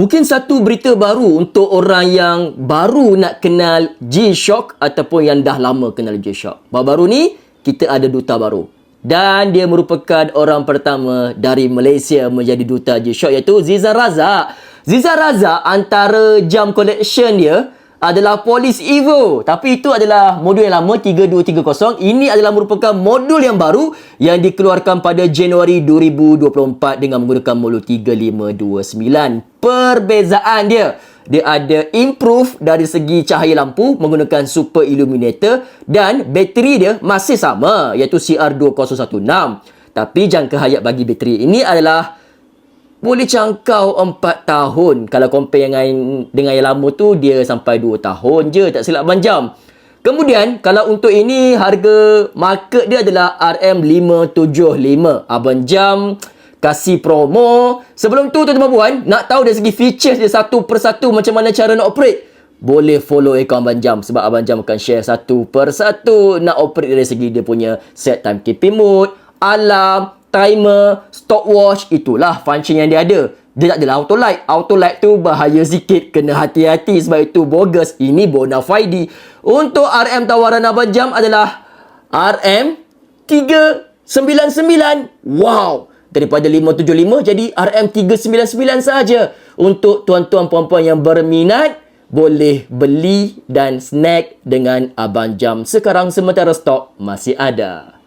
Mungkin satu berita baru untuk orang yang baru nak kenal G-Shock ataupun yang dah lama kenal G-Shock. Baru-baru ni, kita ada duta baru. Dan dia merupakan orang pertama dari Malaysia menjadi duta G-Shock iaitu Ziza Razak. Ziza Razak antara jam collection dia adalah Police Evo. Tapi itu adalah modul yang lama 3230. Ini adalah merupakan modul yang baru yang dikeluarkan pada Januari 2024 dengan menggunakan modul 3529. Perbezaan dia dia ada improve dari segi cahaya lampu menggunakan super illuminator dan bateri dia masih sama iaitu CR2016. Tapi jangka hayat bagi bateri ini adalah boleh cangkau 4 tahun. Kalau compare dengan dengan yang lama tu dia sampai 2 tahun je tak silap abang jam. Kemudian kalau untuk ini harga market dia adalah RM575. Abang jam kasih promo. Sebelum tu tuan-tuan puan nak tahu dari segi features dia satu persatu macam mana cara nak operate. Boleh follow akaun Abang Jam sebab Abang Jam akan share satu persatu nak operate dari segi dia punya set timekeeping mode, alarm, timer, stopwatch, itulah function yang dia ada. Dia tak adalah auto light. Auto light tu bahaya sikit. Kena hati-hati sebab itu bogus. Ini bona fide. Untuk RM tawaran Abang Jam adalah RM 399. Wow! Daripada 575 jadi RM 399 saja. Untuk tuan-tuan puan-puan yang berminat boleh beli dan snack dengan Abang Jam sekarang sementara stok masih ada.